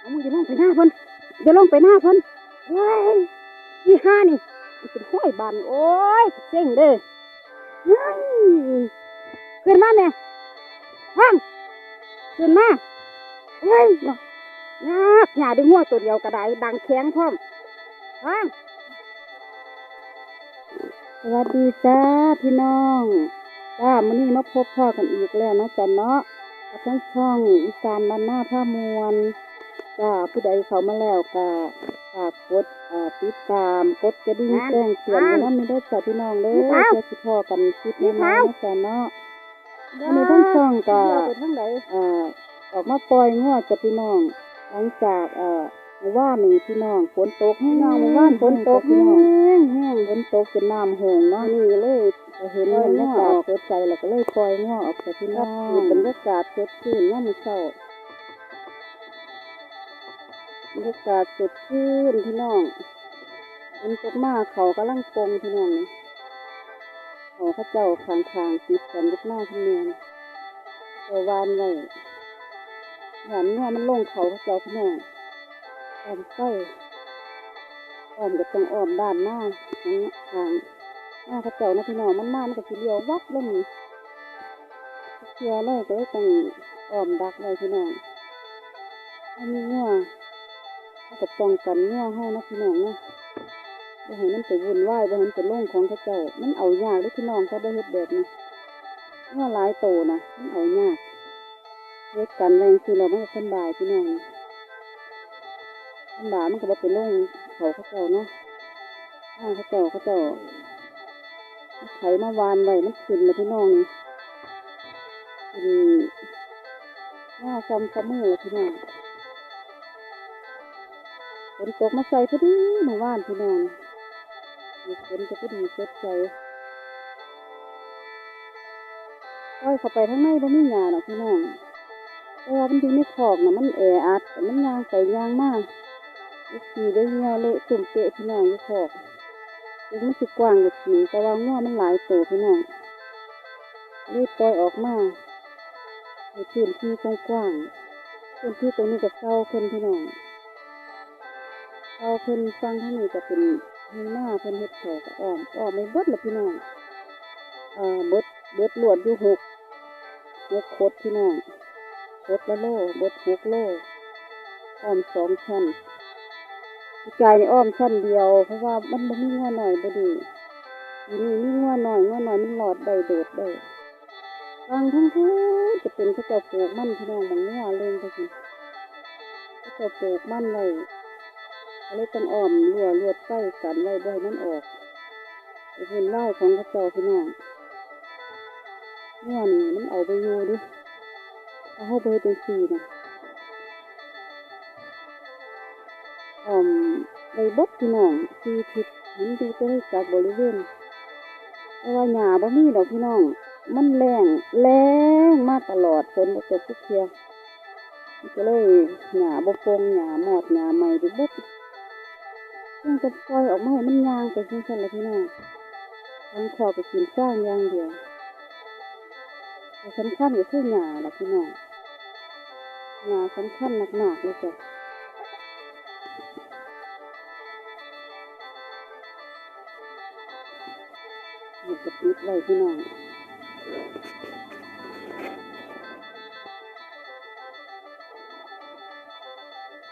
เอามึงจะลงไปหน้าเพิ่นจะลงไปหน้าเพิ่นเฮ้ยยี่ห้านี่มันเป็นห้อยบานโอ้ยเจ๋งเด้อเฮ้ยขึ้นมาแม่ฟังขึ้นมาเฮ้ยเนาะยากหยาดึงหัวตัวเดียวกระไดดังแข็งพร้อมฟังสวัสดีจ้าพี่น้องจ้ามื้อนี้มาพบพ่อกันอีกแล้วนะจ้ะเนาะทั้งช่องอีสานบ้านหน้าผ้ามวล จ้าผู้ใดเข้ามาแล้วก็ฝากกดอ่าติดตามกดกระดิ่งแจ้งเตือนไว้นะมีได้อจ้าพี่น้องเด้อเพื่อสิพ่อกันคลิปนี้นะจ้าเนาะวันนี้ทั้งช่องก็อ่าออกมาปล่อยงวดจ้าพี่น้อง หลังจากเอ่อเมื่อว่านนี่พี่น้องฝนตกแห้งเมื่อว่านฝนตกแห้งแห้งฝนตกจนน้ำโหงเนาะนี่เลยก็เห็นบรรยากาศสดใจแล้วก็เลยปล่อยงวออกจ้าพี่น้องบรรยากาศสดชื่นยามมื้อเช้า บรรยากาศสดชื่นพี่น้องมันตกมาเขากำลังปงพี่น้องเขาข้าเจ้าคางคางติดกันลูกหน้าพี่เมืองตัววานไว้หยานเนี่ยมันลงเขาข้าเจ้าพี่น้องอ้อมไส้อ้อมกับตรงอ้อมด้านหน้างทางหน้าข้าเจ้านะพี่น้องมันมามันก็สิเลียววับเลยนี่เชื่อเลยก็เลยต้องอ้อมดักไว้พี่น้องอันนี้เนี่ย ก็ป้องกันเนื้อให้นะพี่น้องนะบ่ให้มันไปวุ่นวายบ่ให้มันไปลงของเขาเจ้า มันเอายากเลยพี่น้องเขาบ่เฮ็ดแบบนี้เนื้อหลายโตนะมันเอายากเฮ็ดกันแรงคือเรามันก็สบายพี่น้องสบายมันก็บ่ไปล่งเขาเขาเจ้าเนาะถ้าเขาเจ้าเขาเจ้าไถมาวานไว้มันขึ้นเลยพี่น้องนี่ขึ้นหน้าซ้ำซ้ำมือพี่น้อง นตกมาใส่พอดีเมื่อวานพี่น้องมีฝนจะพอดีสดใจก้อยเข้าไปข้งในบ่มีหญ้าหรอกพี่น้องแต่ว่ามันอยู่ในคอกนะมันแออัดแต่มันยางไปยางมาอีกทีได้เหี่ยวเละตุ่มเปะพี่น้องอยู่คอกถึงมันสิกว้างกับสีแต่ว่าง้อมันหลายโตพี่น้องเลยปล่อยออกมาในพื้นที่กว้างๆพื้นที่ตรงนี้ก็เศร้าขึ้นพี่น้อง เอาเพิ่นฟังทางนี้จะเป็นเฮ็ดหน้าเพิ่นเฮ็ดเขาก็อ้อมอ้อมไม่เบิดละพี่น้องเอ่อเบิดเบิดลวดอยู่หกหกโคดพี่น้องโคดละโลเบิดหกโลอ้อมสองชั้นกายนี่อ้อมชั้นเดียว เพราะว่ามันบ่มีงัวหน่อยบ่ดีทีนี้มีงัวหน่อยงัวหน่อยมันหลอดได้โดดได้ฟังทั้งทั้งจะเป็นเขาเจ้าปลูกมั่นพี่น้องบางงัวเล่นไปสิเขาเจ้าปลูกมั่นไว้ ก็เลยต้องอ้อมรั่วลวดไส้กันไว้บ่ให้มันออกไอ้พื้นไล่าของกระเจ้าพี่น้องเนี่ยนี่มันเอาไปอยู่ดิเอาเข้าไปเป็นสีนะอ้อมใบบดพี่น้องสีทิศมันดูจะได้จากบริเวณแต่ว่าหญ้าบ่มีดอกพี่น้อง มันแรงแรงมาตลอดฝนตกทุกเทียก็เลยหญ้าบ่ฟงหญ้าหมอดหญ้าใหม่ไปเบด ยังจะปล่อยออกมาให้มันยางไปเช่นๆละพี่น้องทั้งขอไปกินสร้างยางเดียวแต่สำคัญก็คือหญ้าละพี่น้องหญ้าสำคัญมากๆเลยจ้ะนี่จะปิดไว้พี่น้อง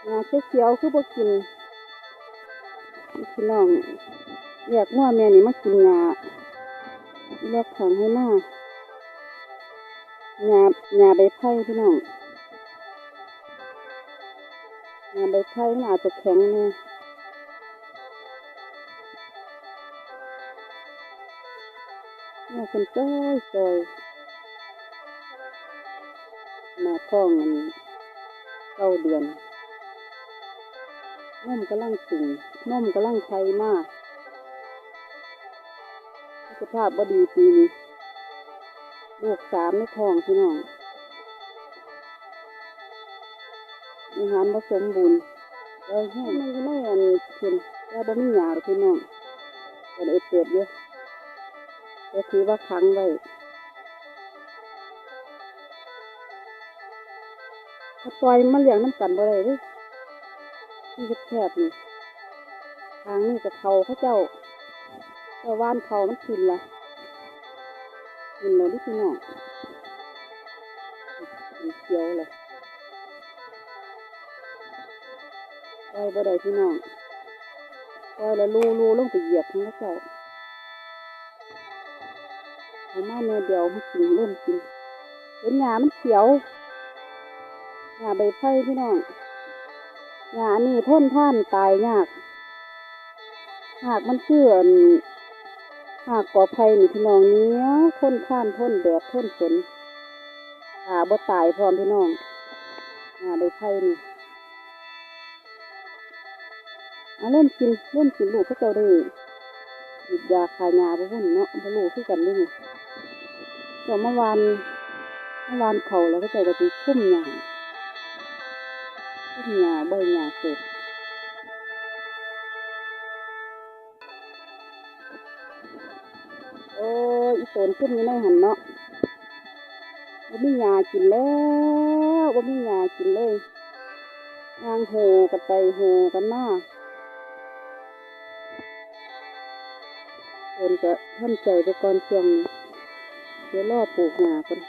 หญ้าเขียวๆคือบ่กิน พี่น้องอยากว่าแม่นี่มากินยาเลือกขังให้หน้ายายาใบไผ่พี่น้องยาใบไผ่มันอาจจะแข็งเนี่ยเนี่ยเป็นจ้อยจอยมาท้องมันเก้าเดือน นมกำลังสูงนมกำลังไข่มากสุขภาพบดีปีนี้ลูกสามในท้องพี่น้องอาหารผสมบูรณ์เลยให้มันก็ไม่อันเพิ่นแล้วบ่มีหยาหรอกพี่น้องก็นเลยเปิดเยอะก็คือว่าขังไว้ถ้าปล่อยมันเลี้ยงน้ำกันบ่ได้เด้ ที่แคบๆนี่ทางนี่กับเขาเขาเจ้าเจ้าว่านเขามันขึ้นละขึ้นเลยนี่พี่น้องเขียวเลยปล่อยบ่ได้พี่น้องปล่อยแล้วลูลูลงไปเหยียบของเขาเจ้าเอามาแม่เดียวมันกินเริ่มกินเห็นหญ้ามันเขียวหญ้าใบไผ่พี่น้อง หญ้านี่ทนท่านตายยากหากมันเชื่อนหากกอไผ่นี่พี่น้องเนี้ยวทนท่านทนแดดทนฝนตาบ่ตายพร้อมพี่น้องหญ้าใบไผ่นี่เอาเล่นกินเล่นกินลูกเขาเจ้าได้หยิบยาคายยาบ่หุ่นเนาะบ่รู้คือกันด้นี่เจ้าเมื่อวานเมื่อวานเขาแล้วก็เจ้าก็สิคุ้มหญ้าคุ้ม หญ้าใบหญ้าเสร็จโอ้ยอีโตนขึ้นอยู่ในหันเนาะบ่มีหญ้ากินแล้วบ่มีหญ้ากินเลยยางโหกันไปโหกันมาคนก็ทำใจไปก่อนช่วงนี้เดี๋ยวล่อปลูกหญ้าก่อน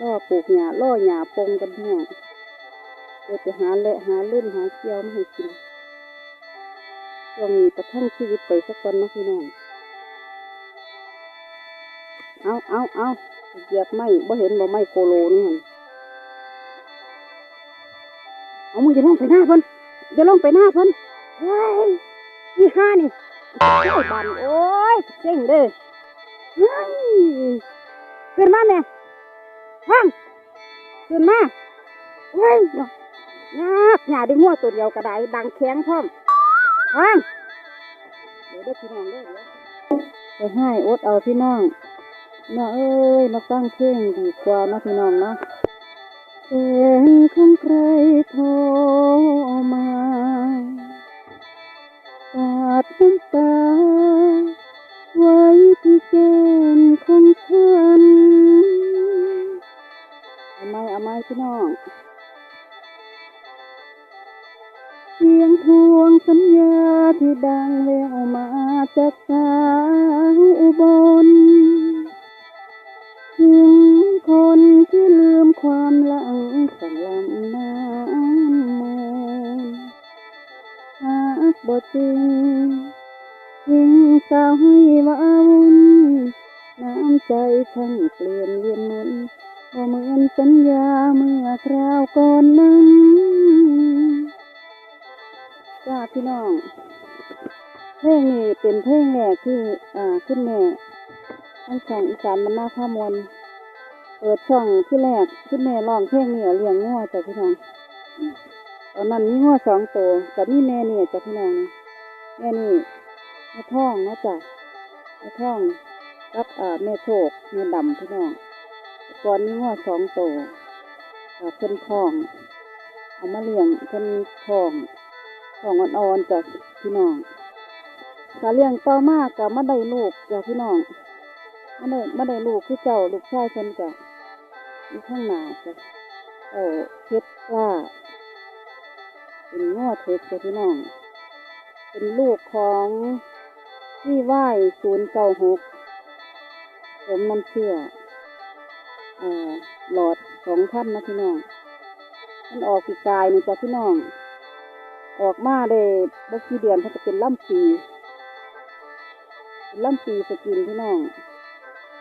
ล่อปลูกหญ้าล่อหญ้าปงกันพี่น้อง เดี๋ยไปหาแหละหาเล่นหาเกี่ยวมาให้กินช่วงนี้ประทังชีวิตไปสักก่อนนะพี่น้อง เอาเอาเอาเหยียบไม่บ่เห็นบ่ไม่โกโลนี่หันเอามือจะลงไปหน้าเพิ่นจะลงไปหน้าเพิ่นเฮ้ยนี่ห้านี่โอ้ยบันโอ้ยเจ๋งเด้อเฮ้ยขึ้นมาแม่ว่างขึ้นมาเฮ้ย ยากหยาได้งัวตัวเดียวกระไดดังแข็งพร้อมว่างเดี๋ยวได้พี่น้องได้เดี๋ยวไปให้อดเอาพี่น้องน้าเอ้ยมาตั้งเพ่งดีกว่านาะพี่น้องนะเสียงของใครโทร มาจากสาวอุบล ถึงคนที่ลืมความหลังสั่งลำน้ำมูลหากบ่จริงทิ้งสาวให้วาวุ่นน้ำใจทั้งเปลี่ยนเวียนหมุนบ่เหมือนสัญญาเมื่อคราวก่อนนั้นจ้าพี่น้อง พลงนี้เป็นเพลงแรกที่อ่าคุณแม่ทั้งช่องอีสานมันน่าพามวลเปิดช่องที่แรกคุณแม่ร้องเพลงนี่เลี้ยงงัวจ้ะพี่น้องตอนนั้นมีงัวสองตัวกับมีแม่เนี่จ้ะพี่น้องแม่นี่แม่ท่องนะจ้ะแม่ท่องกับอ่าแม่โชคแม่ดำพี่น้องก่อนมีงัวสองตัวอ่าเพิ่นท้อง เอามาเลี้ยงเพิ่นท้องท้องอ่อนๆจ้ะพี่น้อง ถ้าเลี้ยงต่อมาก็มาได้ลูกจ้ะพี่น้องมาได้มาได้ลูกคือเจ้าลูกชายเพิ่นจ้ะอยู่ข้างหน้าจ้ะเจ้าเพชรกล้าเป็นง้อเถิดจ้ะพี่น้อง เป็นลูกของที่ไหว้ศูนย์เก้าหกสมน้ำเชื่ออ่าหลอดสองพันนะพี่น้องมันออกปีกายนี่จ้ะพี่น้อง ออกมาได้บ่กี่เดือนเขาจะเป็นล่ำปี ล่ำปีสกินพี่น้อง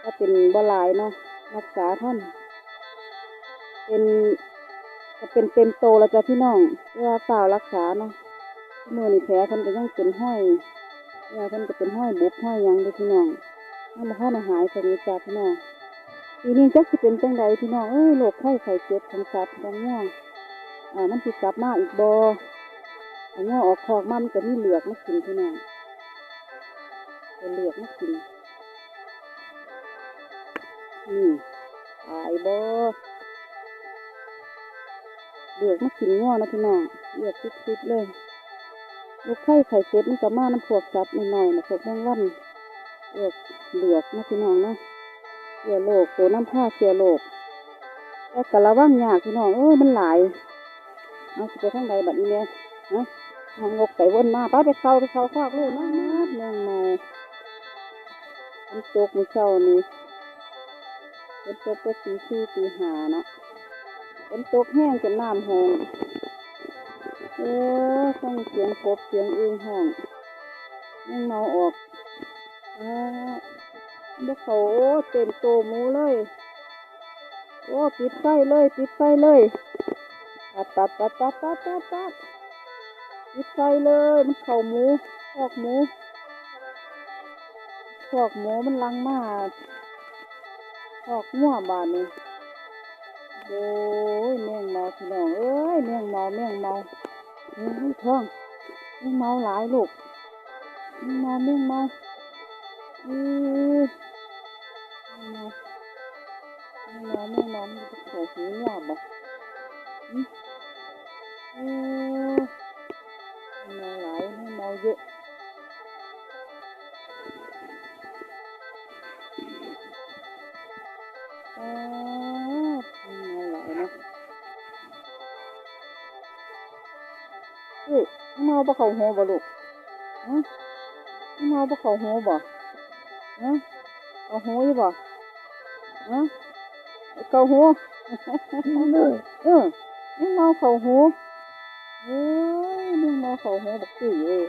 ก็เป็นบลายเนาะรักษาท่าน เป็นก็เป็นเต็มโตแล้วจ้ะพี่น้องเพื่อเฝ้ารักษาเนาะมือนี่แผลเพิ่นก็ยังเป็นห้อยยาเพิ่นก็เป็นห้อยบุบห้อยยังเด้อพี่น้องยังบ่ทันได้หายสนิทจ้ะพี่น้องปีนี้จักสิเป็นจังใดพี่น้องเอ้ยโรคไข้ไข้เจ็บของสัตว์ของง่วงอ่ามันสิกลับมาอีกบ่อาง่วงออกคอกมามันก็มีเหลือกมากินพี่น้อง เป็นเหลือกมากินนี่ตายบ่เลือกมากินง้อนะพี่น้องเลือกซิดๆเลยลูกไข่ไข่เจ็บมันก็มาน้ำพวกสัตว์นิดหน่อยนะพวกแมงวันเลือกเลือกนะพี่น้องนะเชื้อโรคตัวน้ำผ้าเชื้อโรคแต่กะระวังยากพี่น้องเอ้ยมันหลายเอาสิไปทางใดบัดนี้เนี่ยฮะทางงกไปวนมาไปไปเข้าไปเข้าคอกลูกนั่งนัดแมงมา นตกมือเช้านี่มันตกก็ตีสี่ตีหาเนาะมันตกแห้งจนน้ำหงเออฟังเสียงกบเสียงอึ่งห้องแมงเมาออกอ่าบ่เขาโอ้เต็มโตมูเลย โอ้ปิดไฟเลยปิดไฟเลยปัดปัดปัดปัดปัดปัดปัดปิดไฟเลยมันเข่าหมูคอกหมู คอกหมูมันลังมาคอกงัวบานนี่โอ้ยแมงเมาพี่น้องเอ้ยแมงเมาแมงเมาเฮ้ยท้องแมงเมาหลายลูกแมงเมาแมงเมาเอ้ยแมงเมาแม่นอนแม่นอนมันจะโผล่หูหน้าบ่อืมเออเมาหลายไม่เมาเยอะ เฮ้ยเมาบ่เข้าหูบ่ลูกฮะเมาบ่เข้าหูบ่ฮะเข้าหูอยู่บ่ฮะเข้าหูเออนี่เมาเข้าหูเอ้ยนี่เมาเข้าหูบักตีเลย